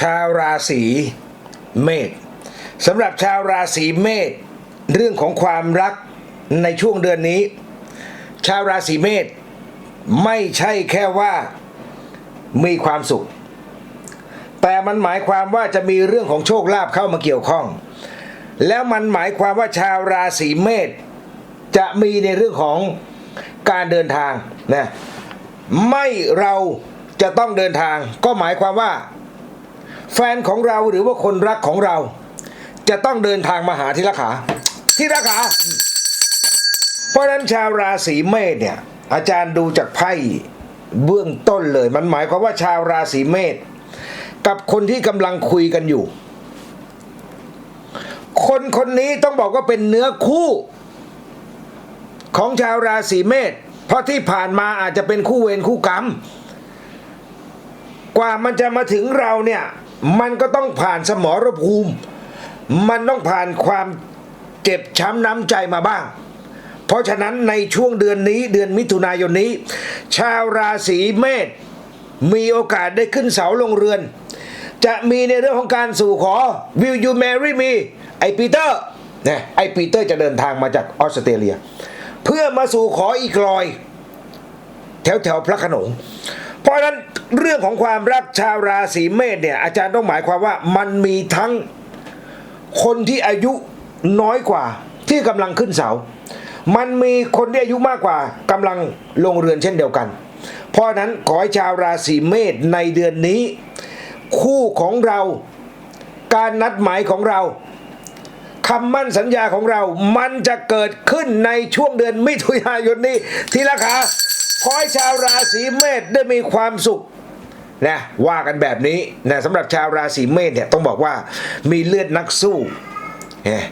ชาวราศีเมษสำหรับชาวราศีเมษเรื่องของความรักในช่วงเดือนนี้ ชาวราศีเมษไม่ใช่แค่ว่ามีความสุข แต่มันหมายความว่าจะมีเรื่องของโชคลาภเข้ามาเกี่ยวข้อง แล้วมันหมายความว่าชาวราศีเมษจะมีในเรื่องของการเดินทางนะไม่เราจะต้องเดินทาง ก็หมายความว่า แฟนของเราหรือว่าคนรักของเรา จะต้องเดินทางมาหาที่รักขาที่รักขาเพราะฉะนั้นชาวราศีเมษเนี่ย อาจารย์ดูจากไพ่เบื้องต้นเลย มันหมายความว่าชาวราศีเมษกับคนที่กำลังคุยกันอยู่ คนคนนี้ต้องบอกว่าเป็นเนื้อคู่ ของชาวราศีเมษเพราะที่ผ่านมาอาจจะเป็นคู่เวรคู่กรรม กว่ามันจะมาถึงเราเนี่ย มันก็ต้องผ่านสมรภูมิ มันต้องผ่านความเจ็บช้ำน้ำใจมาบ้าง เพราะฉะนั้นในช่วงเดือนนี้เดือนมิถุนายนนี้ ชาวราศีเมษมีโอกาสได้ขึ้นเสาลงเรือน จะมีในเรื่องของการสู่ขอ Will you marry me ไอปีเตอร์เนี่ยไอปีเตอร์จะเดินทางมาจากออสเตรเลีย เพื่อมาสู่ขออีกลอย แถวแถวพระขนง เพราะฉะนั้นเรื่องของความรักชาวราศีเมษเนี่ยอาจารย์ต้องหมายความว่ามันมีทั้งคนที่อายุน้อยกว่าที่กำลังขึ้นเสา มันมีคนที่อายุมากกว่ากำลังลงเรือนเช่นเดียวกัน เพราะฉะนั้นขอให้ชาวราศีเมษในเดือนนี้ คู่ของเราการนัดหมายของเราคำมั่นสัญญาของเรา มันจะเกิดขึ้นในช่วงเดือนมิถุนายนนี้ทีละขา ขอให้ชาวราศีเมษได้มีความสุขนะว่ากันแบบนี้นะสำหรับชาวราศีเมษเนี่ยต้องบอกว่ามีเลือดนักสู้เนี่ย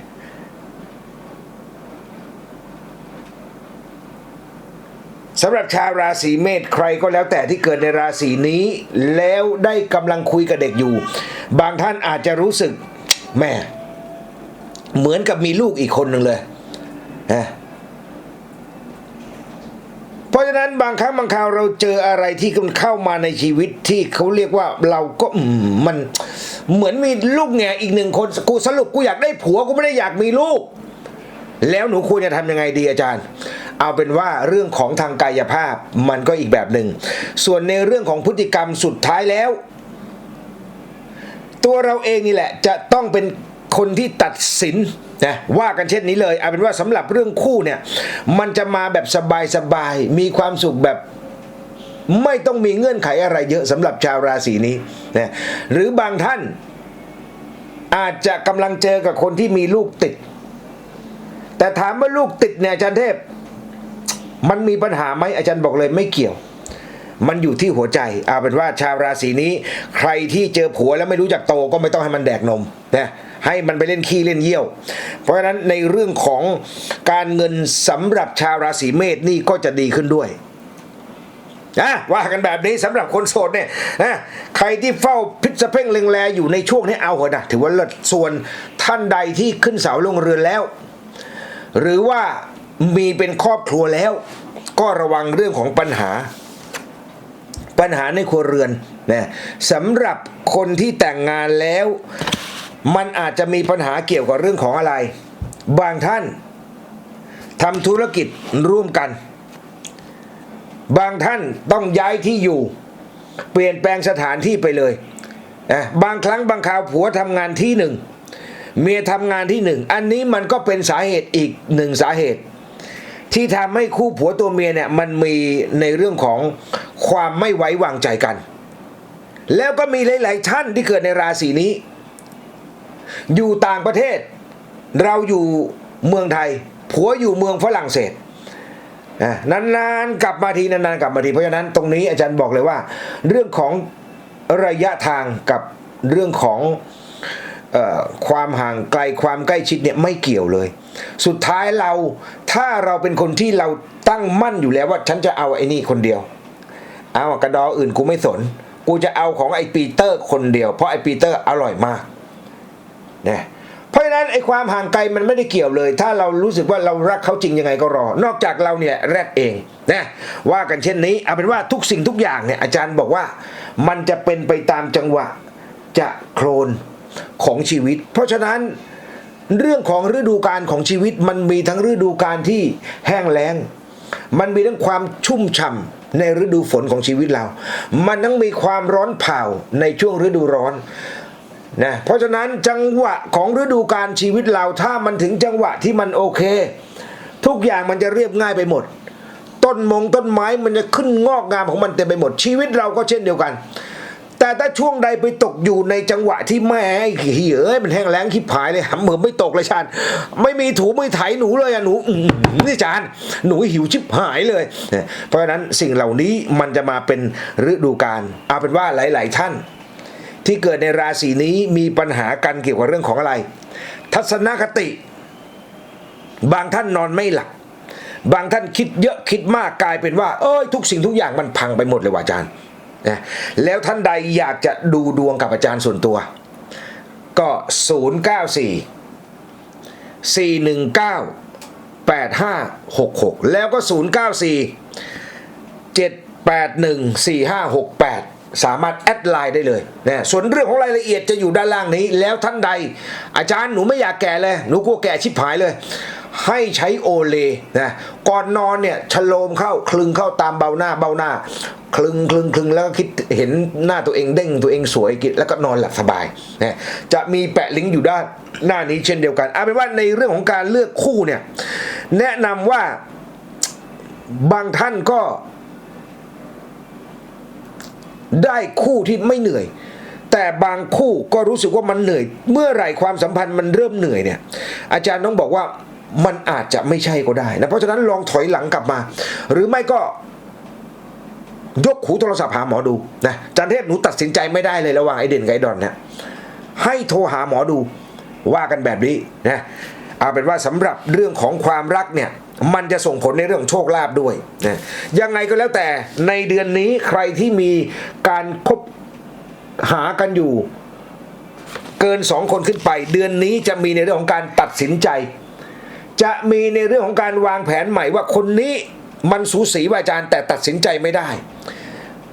สำหรับชาวราศีเมษใครก็แล้วแต่ที่เกิดในราศีนี้ แล้วได้กำลังคุยกับเด็กอยู่ บางท่านอาจจะรู้สึกแม่เหมือนกับมีลูกอีกคนหนึ่งเลยนะ ราะฉะนั้นบางครั้งบางคราวเราเจออะไรที่มันเข้ามาในชีวิตที่เขาเรียกว่าเราก็มมันเหมือนมีลูกแง่อีกหนึ่งคนกูสรุปกูอยากได้ผัวกูไม่ได้อยากมีลูก แล้วหนูควรจะทำยังไงดีอาจารย์ เอาเป็นว่าเรื่องของทางกายภาพมันก็อีกแบบหนึ่ง ส่วนในเรื่องของพฤติกรรมสุดท้ายแล้ว ตัวเราเองนี่แหละจะต้องเป็น คนที่ตัดสินนะว่ากันเช่นนี้เลยเอาเป็นว่าสำหรับเรื่องคู่เนี่ยมันจะมาแบบสบายๆมีความสุขแบบไม่ต้องมีเงื่อนไขอะไรเยอะสำหรับชาวราศีนี้นะหรือบางท่านอาจจะกำลังเจอกับคนที่มีลูกติด แต่ถามว่าลูกติดเนี่ยอาจารย์เทพ มันมีปัญหาไหมอาจารย์บอกเลยไม่เกี่ยว มันอยู่ที่หัวใจเอาเป็นว่าชาวราศีนี้ ใครที่เจอผัวแล้วไม่รู้จักโตก็ไม่ต้องให้มันแดกนมนะ ให้มันไปเล่นขี้เล่นเยี่ยว เพราะฉะนั้นในเรื่องของการเงินสำหรับชาวราศีเมษนี่ก็จะดีขึ้นด้วยนะว่ากันแบบนี้สำหรับคนโสดเนี่ยนะใครที่เฝ้าพิษเพ่งเล็งแลอยู่ในช่วงนี้เอาเหอะนะถือว่าเลิศส่วนท่านใดที่ขึ้นเสาลงเรือนแล้ว หรือว่ามีเป็นครอบครัวแล้ว ก็ระวังเรื่องของปัญหา ปัญหาในครัวเรือนนะสำหรับคนที่แต่งงานแล้ว มันอาจจะมีปัญหาเกี่ยวกับเรื่องของอะไร บางท่านทำธุรกิจร่วมกัน บางท่านต้องย้ายที่อยู่ เปลี่ยนแปลงสถานที่ไปเลยนะบางครั้งบางคราวผัวทำงานที่หนึ่งเมียทำงานที่หนึ่งอันนี้มันก็เป็นสาเหตุอีกหนึ่งสาเหตุ ที่ทำให้คู่ผัวตัวเมียเนี่ยมันมีในเรื่องของความไม่ไว้วางใจกัน แล้วก็มีหลาย ๆ ท่านที่เกิดในราศีนี้ อยู่ต่างประเทศ เราอยู่เมืองไทย ผัวอยู่เมืองฝรั่งเศสนานๆกลับมาทีนานๆกลับมาทีเพราะฉะนั้นตรงนี้อาจารย์บอกเลยว่า เรื่องของระยะทางกับเรื่องของออความห่างไกลความใกล้ชิดเนี่ยไม่เกี่ยวเลย สุดท้ายเราถ้าเราเป็นคนที่เราตั้งมั่นอยู่แล้วว่าฉันจะเอาไอ้นี่คนเดียว เอากระดออื่นกูไม่สน กูจะเอาของไอ้ปีเตอร์คนเดียว เพราะไอ้ปีเตอร์อร่อยมาก นี่ยเพราะฉะนั้นไอ้ความห่างไกลมันไม่ได้เกี่ยวเลย ถ้าเรารู้สึกว่าเรารักเขาจริงยังไงก็รอ นอกจากเราเนี่ยแรดเองนะว่ากันเช่นนี้เอาเป็นว่าทุกสิ่งทุกอย่างเนี่ยอาจารย์บอกว่ามันจะเป็นไปตามจังหวะจะโคลนของชีวิต เพราะฉะนั้นเรื่องของฤดูกาลของชีวิตมันมีทั้งฤดูกาลที่แห้งแล้ง มันมีทั้งความชุ่มฉ่ำในฤดูฝนของชีวิตเรา มันทั้งมีความร้อนเผาในช่วงฤดูร้อน นะเพราะฉะนั้นจังหวะของฤดูการชีวิตเราถ้ามันถึงจังหวะที่มันโอเค ทุกอย่างมันจะเรียบง่ายไปหมด ต้นมงต้นไม้มันจะขึ้นงอกงามของมันเต็มไปหมดชีวิตเราก็เช่นเดียวกัน แต่ถ้าช่วงใดไปตกอยู่ในจังหวะที่แม่ไอ้เหี้ยเอ้ยมันแห้งแล้งขี้ผายเลยหำเหมือไม่ตกเลยชานไม่มีถูไม่ไถหนูเลยอะหนูนี่จานหนูหิวชิบหายเลย เพราะฉะนั้นสิ่งเหล่านี้มันจะมาเป็นฤดูกาลเอาเป็นว่าหลาย ๆ ท่าน ที่เกิดในราศีนี้มีปัญหากันเกี่ยวกับเรื่องของอะไร ทัศนคติ บางท่านนอนไม่หลับ บางท่านคิดเยอะคิดมากกลายเป็นว่า เอ้ยทุกสิ่งทุกอย่างมันพังไปหมดเลยว่ะอาจารย์นะแล้วท่านใดอยากจะดูดวงกับอาจารย์ส่วนตัว ก็ 094 419 8566 แล้วก็ 094 7814568 สามารถแอดไลน์ได้เลยนะส่วนเรื่องของรายละเอียดจะอยู่ด้านล่างนี้ แล้วท่านใด อาจารย์หนูไม่อยากแก่เลย หนูกลัวแก่ชิบหายเลย ให้ใช้โอเลนะก่อนนอนเนี่ยชโลมเข้าคลึงเข้าตามเบาหน้าเบาหน้าคลึงคลึงคลึงแล้วก็คิดเห็นหน้าตัวเองเด้งตัวเองสวยกิแล้วก็นอนหลับสบายนะจะมีแปะลิงก์อยู่ด้านหน้านี้เช่นเดียวกันเอาเป็นว่าในเรื่องของการเลือกคู่เนี่ยแนะนำว่าบางท่านก็ ได้คู่ที่ไม่เหนื่อย แต่บางคู่ก็รู้สึกว่ามันเหนื่อย เมื่อไหร่ความสัมพันธ์มันเริ่มเหนื่อยเนี่ยอาจารย์ต้องบอกว่ามันอาจจะไม่ใช่ก็ได้นะเพราะฉะนั้นลองถอยหลังกลับมา หรือไม่ก็ยกหูโทรศัพท์หาหมอดูนะจันเทพหนูตัดสินใจไม่ได้เลยระหว่างไอเด่นกับไอดอนเนี่ยให้โทรหาหมอดูว่ากันแบบนี้นะ เอาเป็นว่าสำหรับเรื่องของความรักเนี่ยมันจะส่งผลในเรื่องของโชคลาภด้วยนะยังไงก็แล้วแต่ในเดือนนี้ใครที่มีการคบหากันอยู่ เกินสองคนขึ้นไป เดือนนี้จะมีในเรื่องของการตัดสินใจ จะมีในเรื่องของการวางแผนใหม่ว่าคนนี้มันสูสีว่าอาจารย์แต่ตัดสินใจไม่ได้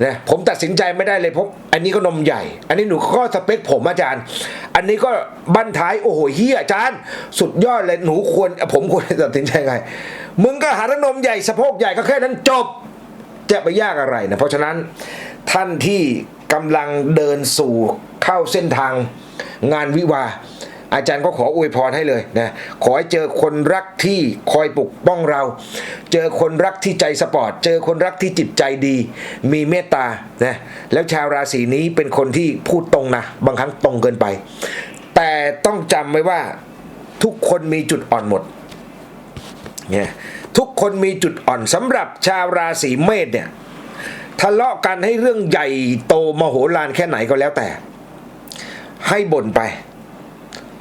นะผมตัดสินใจไม่ได้เลยเพราะอันนี้ก็นมใหญ่ อันนี้หนูก็สเปคผมอาจารย์ อันนี้ก็บั้นท้ายโอ้โหเฮียอาจารย์ สุดยอดเลยหนูควร ผมควรตัดสินใจไง มึงก็หาทั้งนมใหญ่สะโพกใหญ่ก็แค่นั้นจบ จะไปยากอะไรนะเพราะฉะนั้นท่านที่กำลังเดินสู่เข้าเส้นทางงานวิวา อาจารย์ก็ขออวยพรให้เลยนะขอให้เจอคนรักที่คอยปกป้องเรา เจอคนรักที่ใจสปอร์ต เจอคนรักที่จิตใจดี มีเมตตานะแล้วชาวราศีนี้เป็นคนที่พูดตรงนะ บางครั้งตรงเกินไป แต่ต้องจำไว้ว่าทุกคนมีจุดอ่อนหมดเนี่ยทุกคนมีจุดอ่อนสำหรับชาวราศีเมษเนี่ยทะเลาะกันให้เรื่องใหญ่โตมโหฬารแค่ไหนก็แล้วแต่ ให้บ่นไป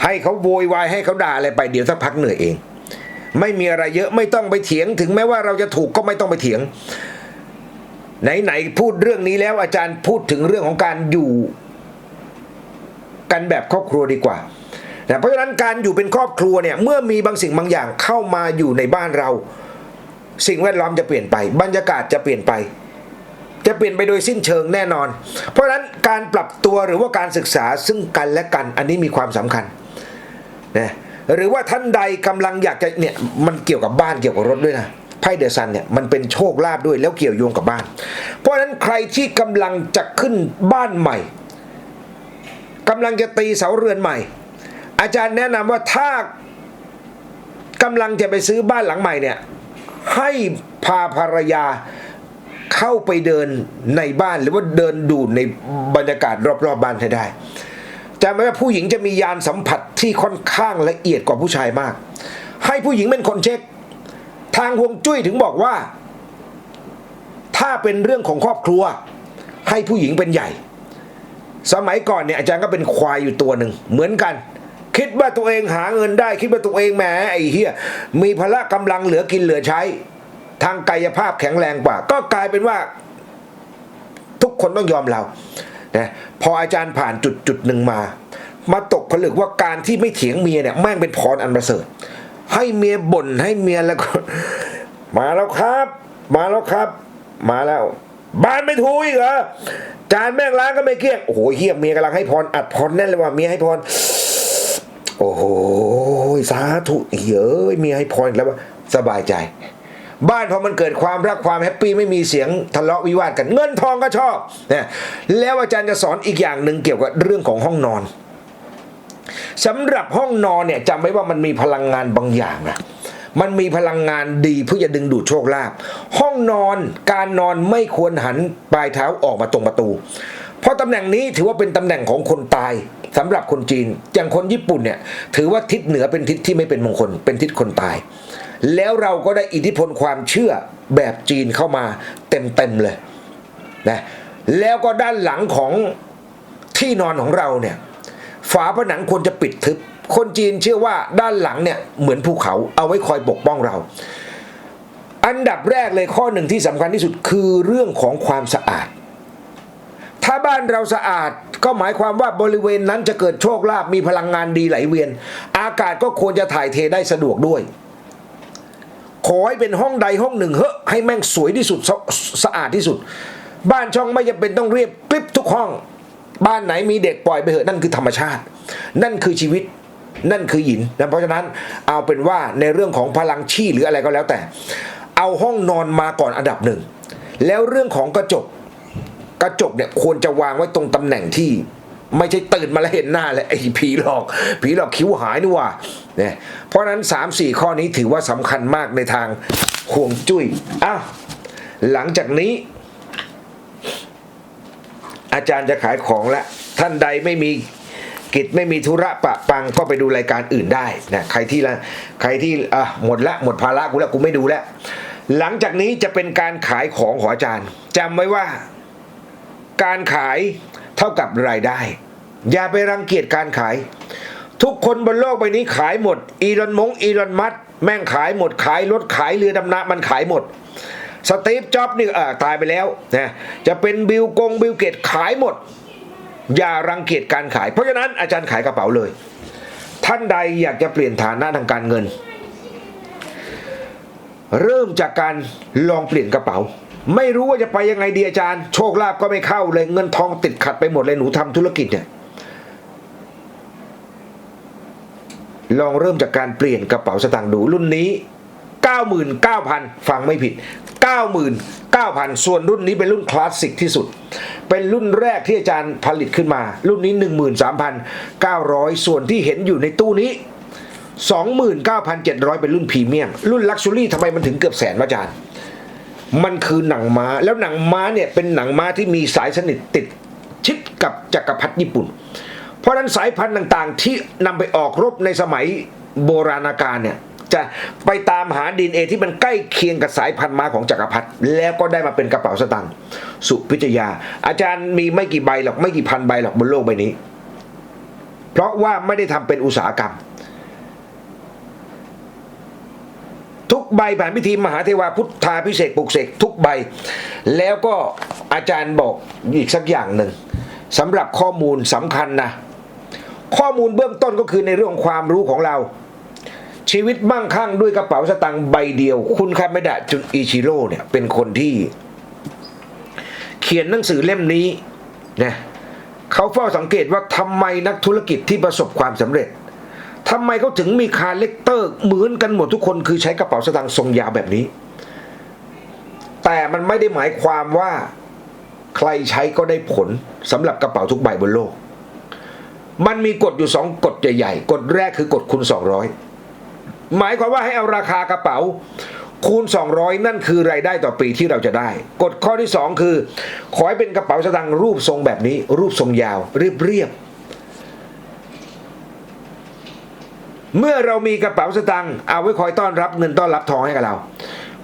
ให้เขาโวยวายให้เขาด่าอะไรไปเดี๋ยวสักพักเหนื่อยเอง ไม่มีอะไรเยอะไม่ต้องไปเถียงถึงแม้ว่าเราจะถูกก็ไม่ต้องไปเถียง ไหนๆพูดเรื่องนี้แล้วอาจารย์พูดถึงเรื่องของการอยู่ กันแบบครอบครัวดีกว่านะเพราะฉะนั้นการอยู่เป็นครอบครัวเนี่ยเมื่อมีบางสิ่งบางอย่างเข้ามาอยู่ในบ้านเรา สิ่งแวดล้อมจะเปลี่ยนไป บรรยากาศจะเปลี่ยนไป จะเปลี่ยนไปโดยสิ้นเชิงแน่นอน เพราะฉะนั้นการปรับตัวหรือว่าการศึกษาซึ่งกันและกันอันนี้มีความสำคัญ นะหรือว่าท่านใดกำลังอยากจะเนี่ยมันเกี่ยวกับบ้านเกี่ยวกับรถด้วยนะไพ่เดอะซันเนี่ยมันเป็นโชคลาภด้วยแล้วเกี่ยวโยงกับบ้าน เพราะฉะนั้นใครที่กำลังจะขึ้นบ้านใหม่กำลังจะตีเสาเรือนใหม่ อาจารย์แนะนำว่าถ้ากำลังจะไปซื้อบ้านหลังใหม่เนี่ยให้พาภรรยาเข้าไปเดินในบ้านหรือว่าเดินดูในบรรยากาศรอบๆบบ้านให้ได้ จำไว้ว่าผู้หญิงจะมียานสัมผัสที่ค่อนข้างละเอียดกว่าผู้ชายมาก ให้ผู้หญิงเป็นคนเช็ค ทางฮวงจุ้ยถึงบอกว่า ถ้าเป็นเรื่องของครอบครัว ให้ผู้หญิงเป็นใหญ่ สมัยก่อนเนี่ยอาจารย์ก็เป็นควายอยู่ตัวหนึ่งเหมือนกัน คิดว่าตัวเองหาเงินได้ คิดว่าตัวเองแหมไอ้เฮียมีพละกำลังเหลือกินเหลือใช้ ทางกายภาพแข็งแรงกว่า ก็กลายเป็นว่า ทุกคนต้องยอมเรา นะพออาจารย์ผ่านจุดจุดหนึ่งมา มาตกผลึกว่าการที่ไม่เถียงเมียเนี่ยแม่งเป็นพรอันประเสริฐให้เมียบ่นให้เมียแล้วก็มาแล้วครับ มาแล้วครับ มาแล้ว บ้านไม่ถูอีกเหรอจานแม่งล้างก็ไม่เกลี้ยงโอ้โหเฮียเมียกำลังให้พรอัดพรแน่นเลยว่าเมียให้พรโอ้โหสาธุเฮ้ยเมียให้พรแล้วว่าสบายใจ บ้านพอมันเกิดความรักความแฮปปี้ไม่มีเสียงทะเลาะวิวาทกันเงินทองก็ชอบนะแล้วอาจารย์จะสอนอีกอย่างหนึ่งเกี่ยวกับเรื่องของห้องนอนสำหรับห้องนอนเนี่ยจำไว้ว่ามันมีพลังงานบางอย่างนะมันมีพลังงานดีเพื่อจะดึงดูดโชคลาภห้องนอนการนอนไม่ควรหันปลายเท้าออกมาตรงประตู เพราะตำแหน่งนี้ถือว่าเป็นตำแหน่งของคนตายสำหรับคนจีน อย่างคนญี่ปุ่นเนี่ยถือว่าทิศเหนือเป็นทิศที่ไม่เป็นมงคล เป็นทิศคนตาย แล้วเราก็ได้อิทธิพลความเชื่อแบบจีนเข้ามาเต็มๆเลยนะแล้วก็ด้านหลังของที่นอนของเราเนี่ยฝาผนังควรจะปิดทึบ คนจีนเชื่อว่าด้านหลังเนี่ยเหมือนภูเขาเอาไว้คอยปกป้องเรา อันดับแรกเลยข้อหนึ่งที่สำคัญที่สุดคือเรื่องของความสะอาด ถ้าบ้านเราสะอาดก็หมายความว่าบริเวณนั้นจะเกิดโชคลาภมีพลังงานดีไหลเวียน อากาศก็ควรจะถ่ายเทได้สะดวกด้วย ขอให้เป็นห้องใดห้องหนึ่งเฮ้อะให้แม่งสวยที่สุดสะสะอาดที่สุด บ้านช่องไม่จำเป็นต้องเรียบกริบทุกห้อง บ้านไหนมีเด็กปล่อยไปเถอะนั่นคือธรรมชาติ นั่นคือชีวิตนั่นคือหินนะเพราะฉะนั้นเอาเป็นว่าในเรื่องของพลังชี่หรืออะไรก็แล้วแต่ เอาห้องนอนมาก่อนอันดับหนึ่ง แล้วเรื่องของกระจกกระจกเนี่ยควรจะวางไว้ตรงตำแหน่งที่ ไม่ใช่ตื่นมาแล้วเห็นหน้าเลยไอ้ผีหลอก ผีหลอกคิ้วหายนี่ว่าเนี่ยเพราะนั้น 3 4 ข้อนี้ถือว่าสำคัญมากในทางห่วงจุ้ยอ้าวหลังจากนี้ อาจารย์จะขายของแล้วท่านใดไม่มีกิจไม่มีธุระปะปังก็ไปดูรายการอื่นได้นะใครที่ละใครที่อะหมดละหมดภาระกูแล้วกูไม่ดูแล้วหลังจากนี้จะเป็นการขายของของอาจารย์จำไว้ว่า การขาย เท่ากับรายได้ อย่าไปรังเกียจการขาย ทุกคนบนโลกใบนี้ขายหมด อีลอนมงอีลอนมัสแม่งขายหมด ขายรถขายเรือดำน้ำมันขายหมดสตีฟจ็อบนี่เออตายไปแล้วนะจะเป็นบิลกงบิลเกตขายหมด อย่ารังเกียจการขาย เพราะฉะนั้นอาจารย์ขายกระเป๋าเลย ท่านใดอยากจะเปลี่ยนฐานะทางการเงิน เริ่มจากการลองเปลี่ยนกระเป๋า ไม่รู้ว่าจะไปยังไงดีอาจารย์ โชคลาภก็ไม่เข้าเลย เงินทองติดขัดไปหมดเลยหนูทำธุรกิจเนี่ยลองเริ่มจากการเปลี่ยนกระเป๋าสตางค์ดูรุ่นนี้ 99,000 ฟังไม่ผิด 99,000 ส่วนรุ่นนี้เป็นรุ่นคลาสสิกที่สุด เป็นรุ่นแรกที่อาจารย์ผลิตขึ้นมา รุ่นนี้ 13,900 ส่วนที่เห็นอยู่ในตู้นี้ 29,700 เป็นรุ่นพรีเมียม รุ่นลักชัวรี่ทำไมมันถึงเกือบแสนวะอาจารย์ มันคือหนังม้า แล้วหนังม้าเนี่ยเป็นหนังม้าที่มีสายสนิทติดชิดกับจักรพรรดิญี่ปุ่น เพราะนั้นสายพันธุ์ต่างๆ ที่นำไปออกรบในสมัยโบราณกาลเนี่ยจะไปตามหาดีเอที่มันใกล้เคียงกับสายพันธุ์ม้าของจักรพรรดิแล้วก็ได้มาเป็นกระเป๋าสตางค์สุพิจยา อาจารย์มีไม่กี่ใบหรอกไม่กี่พันใบหรอกบนโลกใบนี้ เพราะว่าไม่ได้ทำเป็นอุตสาหกรรม ทุก ใบผ่านพิธีมหาเทวาพุทธาพิเศษปลุกเสกทุกใบ แล้วก็อาจารย์บอกอีกสักอย่างหนึ่งสำหรับข้อมูลสำคัญนะ ข้อมูลเบื้องต้นก็คือในเรื่องของความรู้ของเรา ชีวิตมั่งคั่งด้วยกระเป๋าสตางค์ใบเดียว คุณคาเมดะจุนอิชิโร่เนี่ยเป็นคนที่ เขียนหนังสือเล่มนี้นะเขาเฝ้าสังเกตว่าทำไมนักธุรกิจที่ประสบความสำเร็จ ทำไมเขาถึงมีคาแรคเตอร์เหมือนกันหมดทุกคนคือใช้กระเป๋าสตางค์ทรงยาวแบบนี้ แต่มันไม่ได้หมายความว่าใครใช้ก็ได้ผลสำหรับกระเป๋าทุกใบบนโลก มันมีกฎอยู่สองกฎใหญ่ๆ กฎแรกคือกฎคูณ 200 หมายความว่าให้เอาราคากระเป๋าคูณ 200 นั่นคือรายได้ต่อปีที่เราจะได้ กฎข้อที่ 2 คือ ขอให้เป็นกระเป๋าสตางค์รูปทรงแบบนี้ รูปทรงยาวเรียบๆ เมื่อเรามีกระเป๋าสตางค์เอาไว้คอยต้อนรับเงินต้อนรับทองให้กับเรา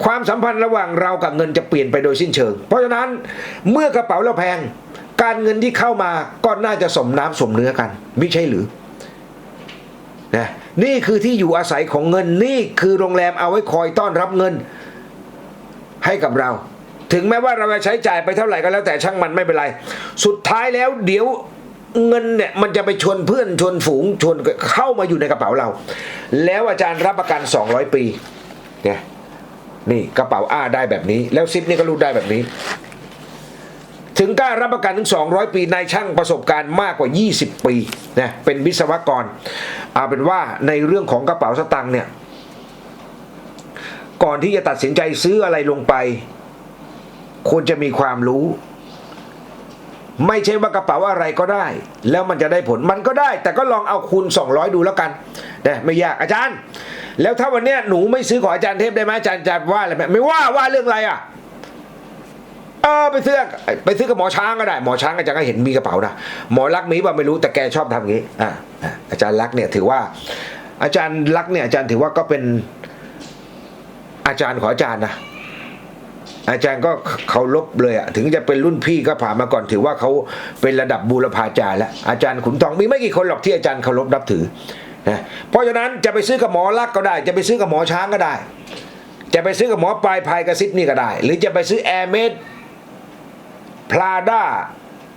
ความสัมพันธ์ระหว่างเรากับเงินจะเปลี่ยนไปโดยสิ้นเชิง เพราะฉะนั้นเมื่อกระเป๋าเราแพง การเงินที่เข้ามาก็น่าจะสมน้ำสมเนื้อกัน ไม่ใช่หรือนะนี่คือที่อยู่อาศัยของเงินนี่คือโรงแรมเอาไว้คอยต้อนรับเงินให้กับเรา ถึงแม้ว่าเราจะใช้จ่ายไปเท่าไหร่ก็แล้วแต่ช่างมันไม่เป็นไร สุดท้ายแล้วเดี๋ยว เงินเนี่ยมันจะไปชวนเพื่อนชวนฝูงชวนเข้ามาอยู่ในกระเป๋าเรา แล้วอาจารย์รับประกัน 200 ปีเนี่ยนี่กระเป๋าอ้าได้แบบนี้ แล้วซิปนี่ก็รูดได้แบบนี้ ถึงกล้ารับประกันถึง 200 ปีนายช่างประสบการณ์มากกว่า 20 ปีนะเป็นวิศวกรเอาเป็นว่าในเรื่องของกระเป๋าสตางค์เนี่ยก่อนที่จะตัดสินใจซื้ออะไรลงไป ควรจะมีความรู้ ไม่ใช่ว่ากระเป๋าอะไรก็ได้ แล้วมันจะได้ผลมันก็ได้ แต่ก็ลองเอาคูณ 200 ดูแล้วกันนะไม่ยากอาจารย์ แล้วถ้าวันเนี้ยหนูไม่ซื้อของอาจารย์เทพได้ไหมอาจารย์จะว่าอะไรไหมไม่ว่าว่าเรื่องอะไรอะเออไปซื้อไปซื้อกับหมอช้างก็ได้หมอช้างอาจารย์ก็เห็นมีกระเป๋านะหมอรักมีป่ะไม่รู้แต่แกชอบทำอย่างนี้อ่าอาจารย์รักเนี่ยถือว่า อาจารย์รักเนี่ยอาจารย์ถือว่าก็เป็นอาจารย์ของอาจารย์นะ อาจารย์ก็เคารพเลยอะถึงจะเป็นรุ่นพี่ก็ผ่านมาก่อนถือว่าเขาเป็นระดับบูรพาจารย์แล้วอาจารย์ขุนทองมีไม่กี่คนหรอกที่อาจารย์เคารพนับถือนะเพราะฉะนั้นจะไปซื้อกับหมอรักก็ได้ จะไปซื้อกับหมอช้างก็ได้ จะไปซื้อกับหมอปลายพายกระซิบนี่ก็ได้ หรือจะไปซื้อแอร์เมดพลาด้า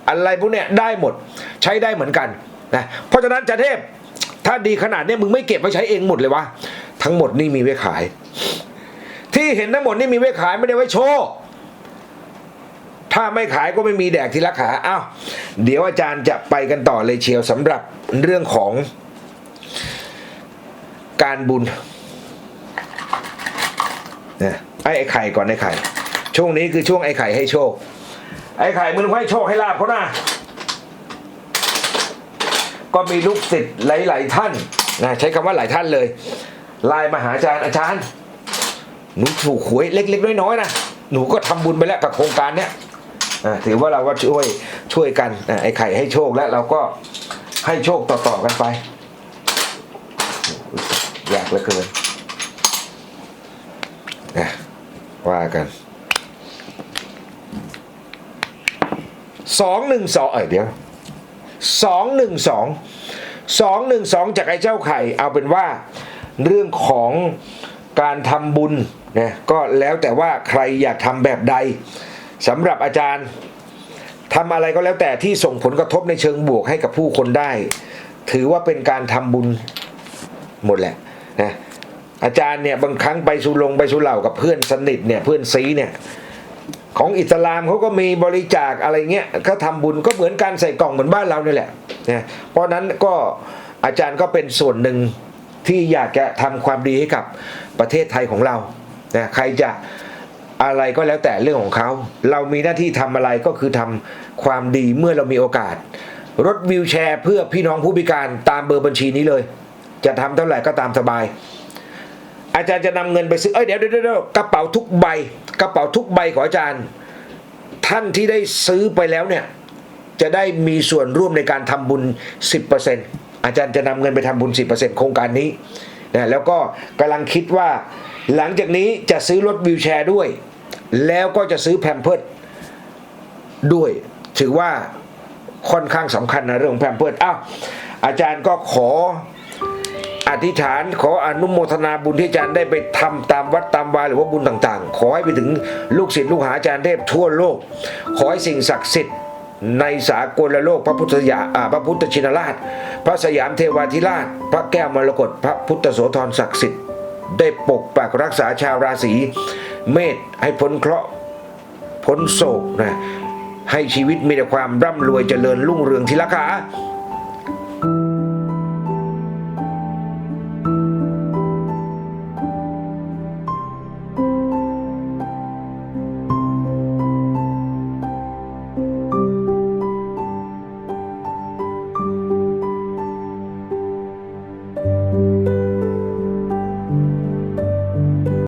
อะไรพวกเนี้ยได้หมดใช้ได้เหมือนกันนะเพราะฉะนั้นจันเทพถ้าดีขนาดนี้มึงไม่เก็บไว้ใช้เองหมดเลยวะทั้งหมดนี่มีไว้ขาย ที่เห็นทั้งหมดนี่มีไว้ขายไม่ได้ไว้โชว์ถ้าไม่ขายก็ไม่มีแดกที่รักขาอ้าวเดี๋ยวอาจารย์จะไปกันต่อเลยเชียวสำหรับเรื่องของการบุญนะไอ้ไอ้ไข่ก่อนไอ้ไข่ ช่วงนี้คือช่วงไอ้ไข่ให้โชค ไอ้ไข่มึงให้โชคให้ลาบเขานะก็มีลูกศิษย์หลาย ๆ ท่านนะใช้คำว่าหลายท่านเลยไลน์มาหาอาจารย์อาจารย์ หนูถูกหวยเล็กๆน้อยๆนะหนูก็ทำบุญไปแล้วกับโครงการเนี้ยถือว่าเราก็ช่วยช่วยกันอไอ้ไข่ให้โชคแล้วเราก็ให้โชคต่อๆกันไปอยากเหลือเกินนะว่ากันสองหนึ่งสองเอ้ยเดี๋ยวสองหนึ่งสองสองหนึ่งสองจากไอ้เจ้าไข่เอาเป็นว่า เรื่องของการทำบุญ นะก็แล้วแต่ว่าใครอยากทำแบบใดสำหรับอาจารย์ทำอะไรก็แล้วแต่ที่ส่งผลกระทบในเชิงบวกให้กับผู้คนได้ ถือว่าเป็นการทำบุญหมดแหละนะอาจารย์เนี่ยบางครั้งไปสุลงไปสุเหล่ากับเพื่อนสนิทเนี่ยเพื่อนซีเนี่ยของอิสลามเขาก็มีบริจาคอะไรเงี้ยก็ทำบุญก็เหมือนการใส่กล่องเหมือนบ้านเราเนี่แหละนะเพราะนั้นก็อาจารย์ก็เป็นส่วนหนึ่งที่อยากจะทำความดีให้กับประเทศไทยของเรา นะใครจะอะไรก็แล้วแต่เรื่องของเขา เรามีหน้าที่ทำอะไรก็คือทำความดีเมื่อเรามีโอกาส รถวิวแชร์เพื่อพี่น้องผู้พิการตามเบอร์บัญชีนี้เลย จะทำเท่าไหร่ก็ตามสบาย อาจารย์จะนำเงินไปซื้อ เอ้ยเดี๋ยวเดี๋ยวเดี๋ยวกระเป๋าทุกใบ กระเป๋าทุกใบของอาจารย์ ท่านที่ได้ซื้อไปแล้วเนี่ย จะได้มีส่วนร่วมในการทำบุญ 10%อาจารย์จะนำเงินไปทำบุญ 10%โครงการนี้นะแล้วก็กำลังคิดว่า หลังจากนี้จะซื้อรถวิวแชร์ด้วย แล้วก็จะซื้อแพมเพิร์ดด้วย ถือว่าค่อนข้างสำคัญนะเรื่องแพมเพิร์ดอ้าวอาจารย์ก็ขออธิษฐานขออนุโมทนาบุญที่อาจารย์ได้ไปทำตามวัดตามวาหรือว่าบุญต่างๆ ขอให้ไปถึงลูกศิษย์ลูกหาอาจารย์เทพทั่วโลก ขอให้สิ่งศักดิ์สิทธิ์ในสากลโลกพระพุทธยาอาพระพุทธชินราช พระสยามเทวาธิราช พระแก้วมรกตพระพุทธโสธรศักดิ์สิทธิ์ ได้ปกปักรักษาชาวราศีเมษให้พ้นเคราะห์พ้นโศกนะให้ชีวิตมีแต่ความร่ำรวยเจริญรุ่งเรืองทีละขา